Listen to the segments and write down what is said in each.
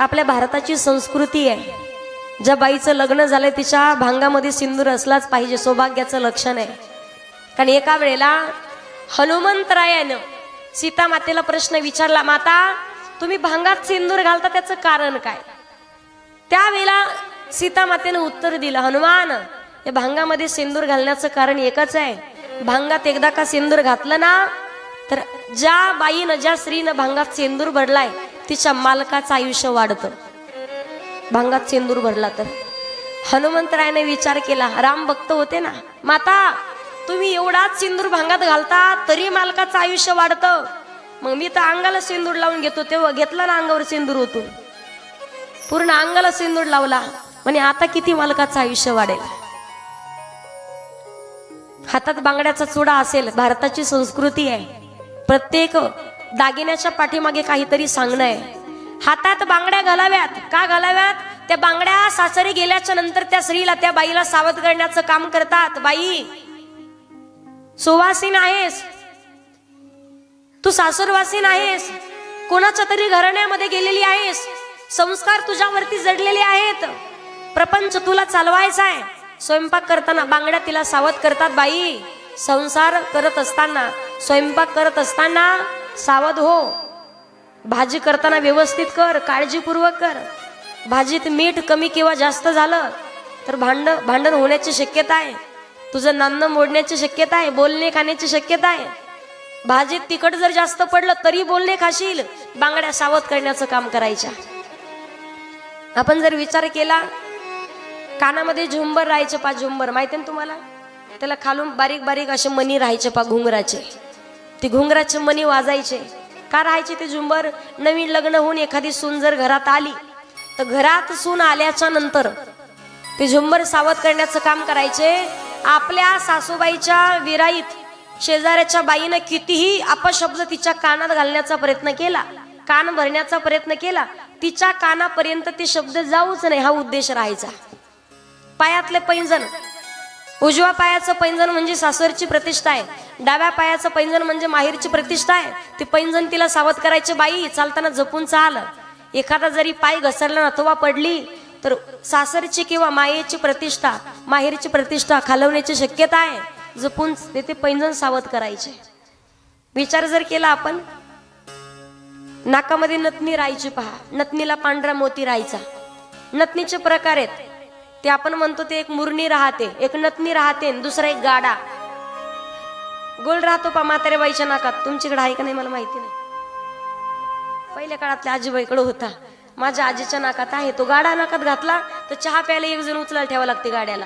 आपल्या भारताची संस्कृती आहे. ज्या बाईचं लग्न झालंय तिच्या भांगामध्ये सिंदूर असलाच पाहिजे सौभाग्याचं लक्षण आहे. कारण एका वेळेला हनुमंतरायानं सीता मातेला प्रश्न विचारला माता तुम्ही भांगात सिंदूर घालता त्याचं कारण काय? त्यावेळेला सीता मातेनं उत्तर दिलं हनुमान या भांगामध्ये सिंदूर घालण्याचं कारण एकच आहे. भांगात एकदा का सिंदूर घातलं ना तर ज्या बाईनं ज्या स्त्रीनं भांगात सिंदूर भरलाय तिच्या मालकाचं आयुष्य वाढतं. भांगात सिंदूर भरला तर. हनुमंतरायाने विचार केला राम भक्त होते ना? माता तुम्ही एवढाच सिंदूर भांगात घालता तरी मालकाचं आयुष्य वाढतं. मग मी तर अंगाला सिंदूर लावून घेतो तेव्हा घेतला ना अंगावर सिंदूर होतो पूर्ण अंगाला सिंदूर लावला म्हणे आता किती मालकाचं आयुष्य वाढेल? हातात बांगड्याचा चुडा असेल भारताची संस्कृती आहे. प्रत्येक दागिन्याच्या पाठीमागे काहीतरी सांगणं आहे हातात बांगड्या घालाव्यात. का घालाव्यात? त्या बांगड्या सासरी गेल्याच्यानंतर त्या स्त्रीला त्या बाईला सावध करण्याचं काम करतात. बाई सुवासीन आहेस तू सासूरवासीन आहेस कोणाच्या तरी घराण्यामध्ये गेलेली आहेस. संस्कार तुझ्यावरती जडलेले आहेत. प्रपंच तुला चालवायचा आहे स्वयंपाक करताना बांगड्या तिला सावध करतात बाई. संसार करत असताना स्वयंपाक करत असताना सावध हो. भाजी करताना व्यवस्थित कर काळजीपूर्वक कर. भाजीत मीठ कमी किंवा जास्त झालं तर भांड भांडण होण्याची शक्यता आहे. तुझं नांद मोडण्याची शक्यता आहे बोलणे खाण्याची शक्यता आहे. भाजीत तिखट जर जास्त पडलं तरी बोलणे खाशील. बांगड्या सावध करण्याचं काम करायच्या. आपण जर विचार केला कानामध्ये झुंबर राहायचे पा झुंबर. माहिती ना तुम्हाला? त्याला खालून बारीक बारीक असे मनी राहायचे पा घुंगराचे. ते घुंगराचे मणी वाजायचे. का राहायचे ते झुंबर? नवीन लग्न होऊन एखादी सून जर घरात आली तर घरात सून आल्याच्यानंतर ते झुंबर सावध करण्याचं काम करायचे. आपल्या सासूबाईच्या विराईत शेजाऱ्याच्या बाईनं कितीही अपशब्द तिच्या कानात घालण्याचा प्रयत्न केला कान भरण्याचा प्रयत्न केला तिच्या कानापर्यंत ते शब्द जाऊच नाही हा उद्देश राहायचा. पायातले पैंजण उजव्या पायाचं पैंजण म्हणजे सासरची प्रतिष्ठा आहे. डाव्या पायाचं पैंजण म्हणजे माहेरची प्रतिष्ठा आहे. ते पैंजण तिला सावध करायचे बाई चालताना जपून चाल. एखादा जरी पाय घसरला अथवा पडली तर सासरची किंवा मायेची प्रतिष्ठा माहेरची प्रतिष्ठा खालवण्याची शक्यता आहे. जपून ते पैंजण सावध करायचे. विचार जर केला आपण नाकामध्ये नतनी राहायची पहा. नतनीला पांढरा मोती राहायचा. नतनीचे प्रकार आहेत. ते आपण म्हणतो ते एक मुरणी राहते एक नतनी राहते आणि दुसरा एक गाडा. गोल राहतो पा म्हातारे बाईच्या नाकात. तुमच्याकडे आहे का नाही मला माहिती नाही. पहिल्या काळातल्या आजीबाईकडे होता. माझ्या आजीच्या नाकात आहे. तो गाडा नाकात घातला तर चहा प्यायला एक जण उचलायला ठेवा लागते गाड्याला.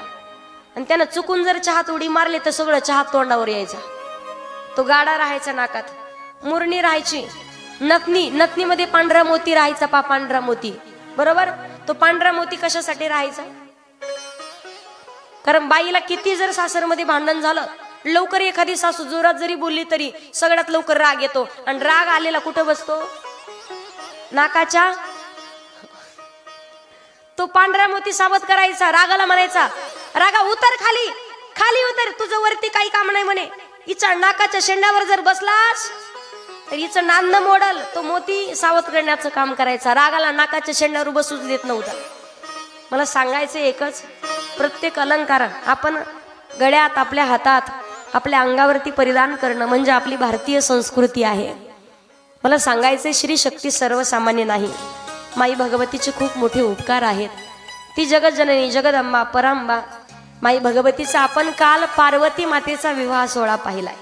आणि त्यानं चुकून जर चहात उडी मारली तर सगळं चहा तोंडावर यायचा. तो गाडा राहायचा नाकात. मुरणी राहायची. नथनी नथनीमध्ये पांढरा मोती राहायचा पा पांढरा मोती. बरोबर? तो पांढरा मोती कशासाठी राहायचा? कारण बाईला किती जर सासरमध्ये भांडण झालं लवकर एखादी सासू जोरात जरी बोलली तरी सगळ्यात लवकर राग येतो. आणि राग आलेला कुठं बसतो? नाकाच्या? तो पांढरा मोती सावध करायचा रागाला म्हणायचा रागा उतर खाली खाली उतर तुझं वरती काही काम नाही म्हणे. इचा नाकाच्या शेंड्यावर जर बसलास तर हिचं नांद मोडल. तो मोती सावध करण्याचं काम करायचा. रागाला नाकाच्या शेंड्यावर बसूच देत नव्हता. मला सांगायचं एकच प्रत्येक अलंकार आपण गळ्यात आपल्या हातात आपल्या अंगावरती परिधान करणं म्हणजे आपली भारतीय संस्कृती आहे. मला सांगायचे श्री शक्ती सर्वसामान्य नाही. माई भगवतीचे खूप मोठे उपकार आहेत. ती जगजननी जगदंबा परांबा माई भगवतीचा आपण काल पार्वती मातेचा विवाह सोहळा पाहिलाय.